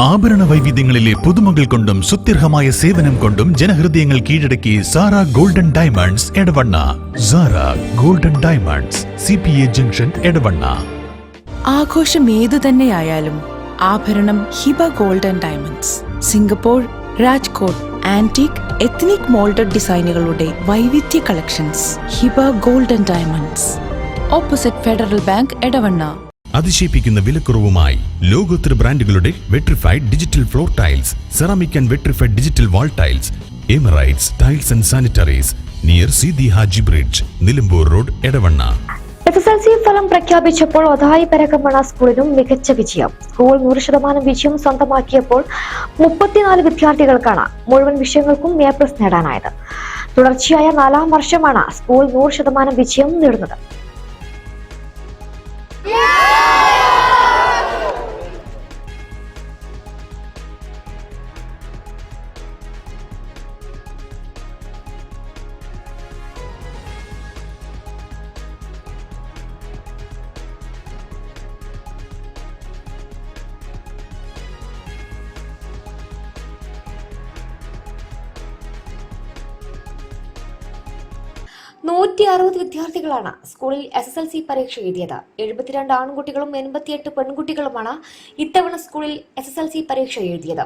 ആഭരണ വൈവിധ്യങ്ങളിലെ പുതുമകൾ കൊണ്ടും സുത്യർഹമായ സേവനം കൊണ്ടും ജനഹൃദയങ്ങൾ കീഴടക്കി Sara golden diamonds Edavanna. Sara golden diamonds C P A junction Edavanna. ആഘോഷം ഏതു തന്നെയായാലും ആഭരണം Hiba golden diamonds. Singapore Rajkot antique ethnic moulded ഡിസൈനുകളുടെ വൈവിധ്യ collections. Hiba golden diamonds. Opposite Federal Bank Edavanna. അതിശയിപ്പിക്കുന്ന വിലക്കുറവുമായി ലോകോത്തര ബ്രാൻഡുകളുടെ vitrified digital floor tiles ceramic and vitrified digital wall tiles Emirates tiles and sanitaries near Sidi Haji bridge Nilambur road Edavanna. S S L C ഫലം പ്രഖ്യാപിച്ചപ്പോൾ ഒതായി പരക്കമണ സ്കൂളിനും മികച്ച വിജയം. School നൂറ് ശതമാനം വിജയം സ്വന്തമാക്കിയപ്പോൾ മുപ്പത്തിനാല് വിദ്യാർത്ഥികൾക്കാണ് മുഴുവൻ വിഷയങ്ങൾക്കും എ പ്ലസ് നേടാനായത്. തുടർച്ചയായ നാലാം വർഷമാണ് സ്കൂൾ നൂറ് ശതമാനം വിജയം നേടുന്നത്. Yeah! നൂറ്റി അറുപത് വിദ്യാർത്ഥികളാണ് സ്കൂളിൽ എസ് എസ് എൽ സി പരീക്ഷ എഴുതിയത്. എഴുപത്തിരണ്ട് ആൺകുട്ടികളും എൺപത്തിയെട്ട് പെൺകുട്ടികളുമാണ് ഇത്തവണ സ്കൂളിൽ എസ് എസ് എൽ സി പരീക്ഷ എഴുതിയത്.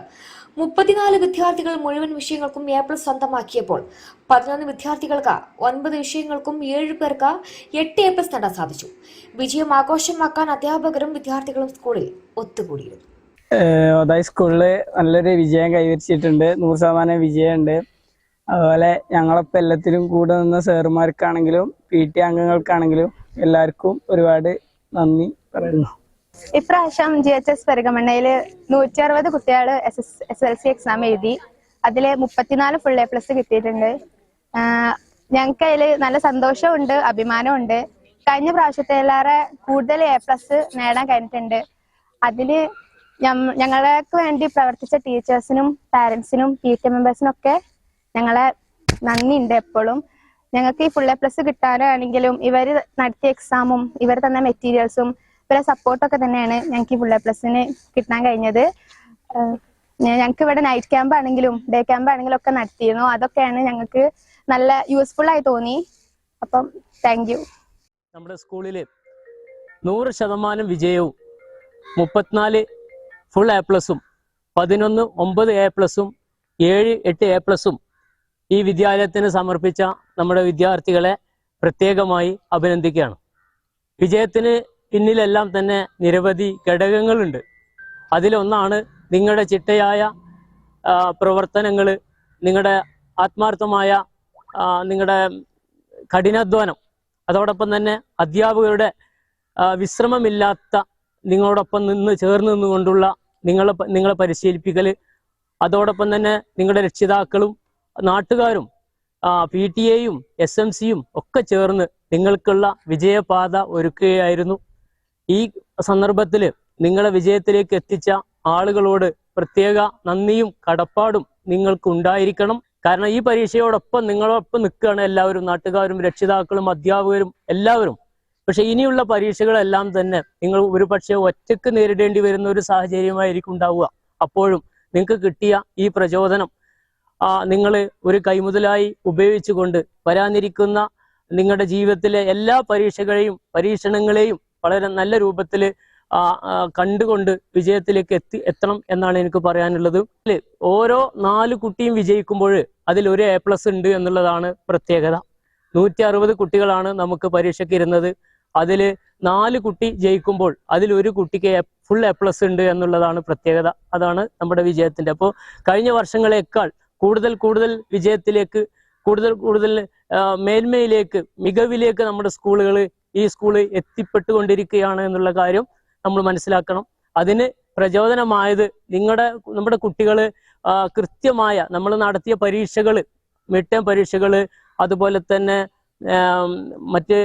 മുപ്പത്തിനാല് വിദ്യാർത്ഥികൾ മുഴുവൻ വിഷയങ്ങൾക്കും എ പ്ലസ് സ്വന്തമാക്കിയപ്പോൾ പതിനൊന്ന് വിദ്യാർത്ഥികൾക്ക് ഒൻപത് വിഷയങ്ങൾക്കും ഏഴ് പേർക്ക് എട്ട് എ പ്ലസ് നേടാൻ സാധിച്ചു. വിജയം ആഘോഷമാക്കാൻ അധ്യാപകരും വിദ്യാർത്ഥികളും സ്കൂളിൽ ഒത്തുകൂടിയിരുന്നു. സ്കൂളിൽ നല്ലൊരു വിജയം കൈവരിച്ചിട്ടുണ്ട്. നൂറ് ശതമാനം വിജയമുണ്ട്. അതുപോലെ ഞങ്ങളൊപ്പം എല്ലാത്തിലും കൂടെ നിന്ന സാറുമാർക്കാണെങ്കിലും പി ടി അംഗങ്ങൾക്കാണെങ്കിലും എല്ലാവർക്കും ഒരുപാട് നന്ദി പറയുന്നു. ഇപ്രാവശ്യം ജി എച്ച് എസ് പെരുകമണ്ണയിൽ നൂറ്റി അറുപത് കുട്ടികൾ S S S L C exam എഴുതി. അതിൽ മുപ്പത്തിനാല് ഫുൾ എ പ്ലസ് കിട്ടിയിട്ടുണ്ട്. ഞങ്ങൾക്ക് അതിൽ നല്ല സന്തോഷമുണ്ട് അഭിമാനമുണ്ട് കഴിഞ്ഞ പ്രാവശ്യത്തേലേറെ കൂടുതൽ എ പ്ലസ് നേടാൻ കഴിഞ്ഞിട്ടുണ്ട്. അതിൽ ഞങ്ങൾക്ക് വേണ്ടി പ്രവർത്തിച്ച ടീച്ചേഴ്സിനും പാരൻസിനും പി ടി മെമ്പേഴ്സിനും ഒക്കെ ഞങ്ങളെ നന്ദി ഉണ്ട് എപ്പോഴും. ഞങ്ങൾക്ക് ഈ ഫുൾ എ പ്ലസ് കിട്ടാനാണെങ്കിലും ഇവർ നടത്തിയ എക്സാമും ഇവർ തന്ന മെറ്റീരിയൽസും ഇവരെ സപ്പോർട്ടൊക്കെ തന്നെയാണ് ഞങ്ങൾക്ക് ഈ ഫുൾ എ പ്ലസിന് കിട്ടാൻ കഴിഞ്ഞത്. ഞങ്ങൾക്ക് ഇവിടെ നൈറ്റ് ക്യാമ്പ് ആണെങ്കിലും ഡേ ക്യാമ്പ് ആണെങ്കിലും ഒക്കെ നടത്തിയിരുന്നു. അതൊക്കെയാണ് ഞങ്ങൾക്ക് നല്ല യൂസ്ഫുൾ ആയി തോന്നി. അപ്പം താങ്ക് യു നമ്മുടെ സ്കൂളിൽ നൂറ് ശതമാനം വിജയവും മുപ്പത്തിനാല് ഫുൾ എ പ്ലസും പതിനൊന്ന് ഒമ്പത് എ പ്ലസും ഏഴ് എട്ട് എ പ്ലസും ഈ വിദ്യാലയത്തിന് സമർപ്പിച്ച നമ്മുടെ വിദ്യാർത്ഥികളെ പ്രത്യേകമായി അഭിനന്ദിക്കുകയാണ്. വിജയത്തിന് പിന്നിലെല്ലാം തന്നെ നിരവധി ഘടകങ്ങളുണ്ട്. അതിലൊന്നാണ് നിങ്ങളുടെ ചിട്ടയായ പ്രവർത്തനങ്ങൾ നിങ്ങളുടെ ആത്മാർത്ഥമായ നിങ്ങളുടെ കഠിനാധ്വാനം അതോടൊപ്പം തന്നെ അധ്യാപകരുടെ വിശ്രമമില്ലാത്ത നിങ്ങളോടൊപ്പം നിന്ന് ചേർന്ന് നിന്നുകൊണ്ടുള്ള നിങ്ങളെ നിങ്ങളെ പരിശീലിപ്പിക്കൽ അതോടൊപ്പം തന്നെ നിങ്ങളുടെ രക്ഷിതാക്കളും നാട്ടുകാരും പി ടി എയും എസ് എം സിയും ഒക്കെ ചേർന്ന് നിങ്ങൾക്കുള്ള വിജയപാത ഒരുക്കുകയായിരുന്നു. ഈ സന്ദർഭത്തിൽ നിങ്ങളെ വിജയത്തിലേക്ക് എത്തിച്ച ആളുകളോട് പ്രത്യേക നന്ദിയും കടപ്പാടും നിങ്ങൾക്ക് ഉണ്ടായിരിക്കണം കാരണം ഈ പരീക്ഷയോടൊപ്പം നിങ്ങളോടൊപ്പം നിൽക്കുകയാണ് എല്ലാവരും നാട്ടുകാരും രക്ഷിതാക്കളും അധ്യാപകരും എല്ലാവരും. പക്ഷെ ഇനിയുള്ള പരീക്ഷകളെല്ലാം തന്നെ നിങ്ങൾ ഒരു പക്ഷേ ഒറ്റയ്ക്ക് നേരിടേണ്ടി വരുന്ന ഒരു സാഹചര്യമായിരിക്കും ഉണ്ടാവുക. അപ്പോഴും നിങ്ങൾക്ക് കിട്ടിയ ഈ പ്രചോദനം നിങ്ങൾ ഒരു കൈമുതലായി ഉപയോഗിച്ചുകൊണ്ട് വരാനിരിക്കുന്ന നിങ്ങളുടെ ജീവിതത്തിലെ എല്ലാ പരീക്ഷകളെയും പരീക്ഷണങ്ങളെയും വളരെ നല്ല രൂപത്തിൽ കണ്ടുകൊണ്ട് വിജയത്തിലേക്ക് എത്തി എത്തണം എന്നാണ് എനിക്ക് പറയാനുള്ളത്. ഓരോ നാല് കുട്ടിയും വിജയിക്കുമ്പോൾ അതിൽ ഒരു എ പ്ലസ് ഉണ്ട് എന്നുള്ളതാണ് പ്രത്യേകത. നൂറ്റി അറുപത് കുട്ടികളാണ് നമുക്ക് പരീക്ഷയ്ക്ക് ഇരുന്നത്. അതിൽ നാല് കുട്ടി ജയിക്കുമ്പോൾ അതിൽ ഒരു കുട്ടിക്ക് ഫുൾ എ പ്ലസ് ഉണ്ട് എന്നുള്ളതാണ് പ്രത്യേകത. അതാണ് നമ്മുടെ വിജയത്തിന്റെ അപ്പോൾ കഴിഞ്ഞ വർഷങ്ങളെക്കാൾ കൂടുതൽ കൂടുതൽ വിജയത്തിലേക്ക് കൂടുതൽ കൂടുതൽ മേന്മയിലേക്ക് മികവിലേക്ക് നമ്മുടെ സ്കൂളുകൾ ഈ സ്കൂൾ എത്തിപ്പെട്ടുകൊണ്ടിരിക്കുകയാണ് എന്നുള്ള കാര്യം നമ്മൾ മനസ്സിലാക്കണം. അതിന് പ്രചോദനമായത് നിങ്ങളുടെ നമ്മുടെ കുട്ടികൾ കൃത്യമായ നമ്മൾ നടത്തിയ പരീക്ഷകൾ മിഡ് ടേം പരീക്ഷകൾ അതുപോലെ തന്നെ മറ്റ്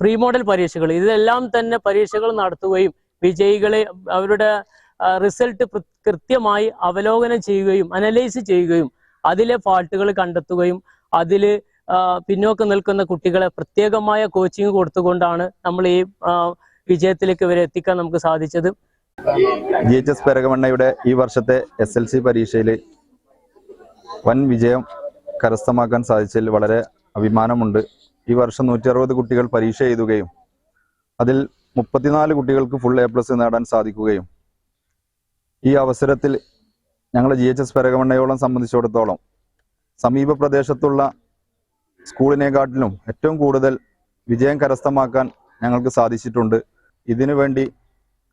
പ്രീ മോഡൽ പരീക്ഷകൾ ഇതെല്ലാം തന്നെ പരീക്ഷകൾ നടത്തുകയും വിജയികളെ അവരുടെ റിസൾട്ട് കൃത്യമായി അവലോകനം ചെയ്യുകയും അനലൈസ് ചെയ്യുകയും അതിലെ ഫാൾട്ടുകൾ കണ്ടെത്തുകയും അതിൽ പിന്നോക്കം നിൽക്കുന്ന കുട്ടികളെ പ്രത്യേകമായ കോച്ചിങ് കൊടുത്തുകൊണ്ടാണ് നമ്മൾ ഈ വിജയത്തിലേക്ക് ഇവരെ എത്തിക്കാൻ നമുക്ക് സാധിച്ചത്. ജി എച്ച് എസ് പെരകമണ്ണയുടെ ഈ വർഷത്തെ എസ് എൽ സി പരീക്ഷയിൽ വൻ വിജയം കരസ്ഥമാക്കാൻ സാധിച്ചതിൽ വളരെ അഭിമാനമുണ്ട്. ഈ വർഷം നൂറ്റി അറുപത് കുട്ടികൾ പരീക്ഷ എഴുതുകയും അതിൽ മുപ്പത്തിനാല് കുട്ടികൾക്ക് ഫുൾ എ പ്ലസ് നേടാൻ സാധിക്കുകയും ഈ അവസരത്തിൽ ഞങ്ങൾ ജി എച്ച് എസ് പെരകമണ്ണയോളം സംബന്ധിച്ചിടത്തോളം സമീപ പ്രദേശത്തുള്ള സ്കൂളിനെക്കാട്ടിലും ഏറ്റവും കൂടുതൽ വിജയം കരസ്ഥമാക്കാൻ ഞങ്ങൾക്ക് സാധിച്ചിട്ടുണ്ട്. ഇതിനു വേണ്ടി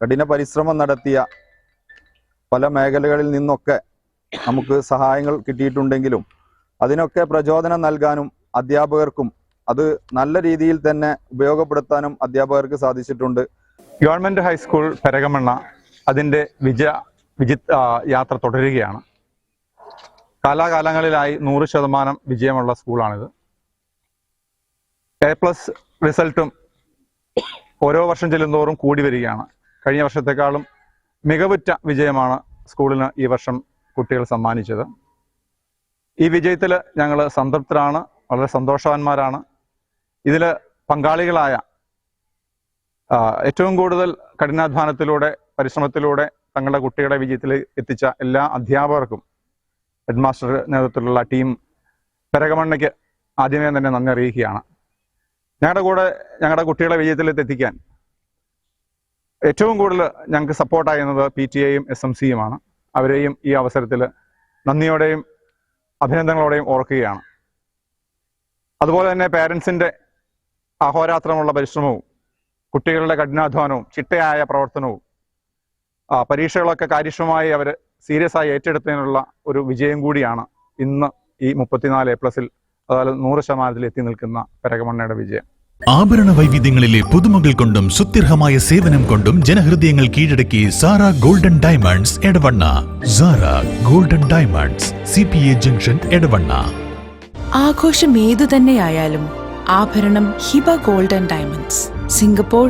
കഠിന പരിശ്രമം നടത്തിയ പല മേഖലകളിൽ നിന്നൊക്കെ നമുക്ക് സഹായങ്ങൾ കിട്ടിയിട്ടുണ്ടെങ്കിലും അതിനൊക്കെ പ്രചോദനം നൽകാനും അധ്യാപകർക്കും അത് നല്ല രീതിയിൽ തന്നെ ഉപയോഗപ്പെടുത്താനും അധ്യാപകർക്ക് സാധിച്ചിട്ടുണ്ട്. ഗവൺമെന്റ് ഹൈസ്കൂൾ പെരകമണ്ണ അതിന്റെ വിജയ വിജി യാത്ര തുടരുകയാണ്. കാലാകാലങ്ങളിലായി നൂറ് ശതമാനം വിജയമുള്ള സ്കൂളാണിത്. എ പ്ലസ് റിസൾട്ടും ഓരോ വർഷം ചെല്ലുന്തോറും കൂടി വരികയാണ്. കഴിഞ്ഞ വർഷത്തെക്കാളും മികവുറ്റ വിജയമാണ് സ്കൂളിന് ഈ വർഷം കുട്ടികൾ സമ്മാനിച്ചത്. ഈ വിജയത്തിൽ ഞങ്ങൾ സംതൃപ്തരാണ് വളരെ സന്തോഷവാന്മാരാണ്. ഇതിൽ പങ്കാളികളായ ഏറ്റവും കൂടുതൽ കഠിനാധ്വാനത്തിലൂടെ പരിശ്രമത്തിലൂടെ തങ്ങളുടെ കുട്ടികളെ വിജയത്തിൽ എത്തിച്ച എല്ലാ അധ്യാപകർക്കും ഹെഡ് മാസ്റ്റർ നേതൃത്വത്തിലുള്ള ടീം പെരകമണ്ണയ്ക്ക് ആദ്യമേ തന്നെ നന്ദി അറിയിക്കുകയാണ്. ഞങ്ങളുടെ കൂടെ ഞങ്ങളുടെ കുട്ടികളെ വിജയത്തിൽ എത്തിക്കാൻ ഏറ്റവും കൂടുതൽ ഞങ്ങൾക്ക് സപ്പോർട്ടായിരുന്നത് പി ടി എയും എസ് എം സിയുമാണ്. അവരെയും ഈ അവസരത്തിൽ നന്ദിയോടെയും അഭിനന്ദനങ്ങളോടെയും ഓർക്കുകയാണ്. അതുപോലെ തന്നെ പേരൻസിന്റെ അഹോരാത്രമുള്ള പരിശ്രമവും കുട്ടികളുടെ കഠിനാധ്വാനവും ചിട്ടയായ പ്രവർത്തനവും പരീക്ഷകളൊക്കെ കാര്യക്ഷമമായി അവർ സീരിയസ് ആയി ഏറ്റെടുത്തതിനുള്ള ഒരു വിജയം കൂടിയാണ് ഇന്ന് ഈ മുപ്പത്തിനാല് എ പ്ലസിൽ അതായത് നൂറ് ശതമാനത്തിൽ എത്തി നിൽക്കുന്ന പരകമണ്ണയുടെ വിജയം. ആഭരണ വൈവിധ്യങ്ങളിലെ പുതുമകൾ കൊണ്ടും സുത്യർഹമായ സേവനം കൊണ്ടും ജനഹൃദയങ്ങൾ കീഴടക്കി Sara golden diamonds Edavanna. Sara golden diamonds C P A junction Edavanna. ആഘോഷം ഏതു തന്നെയായാലും ആഭരണം Hiba golden diamonds Singapore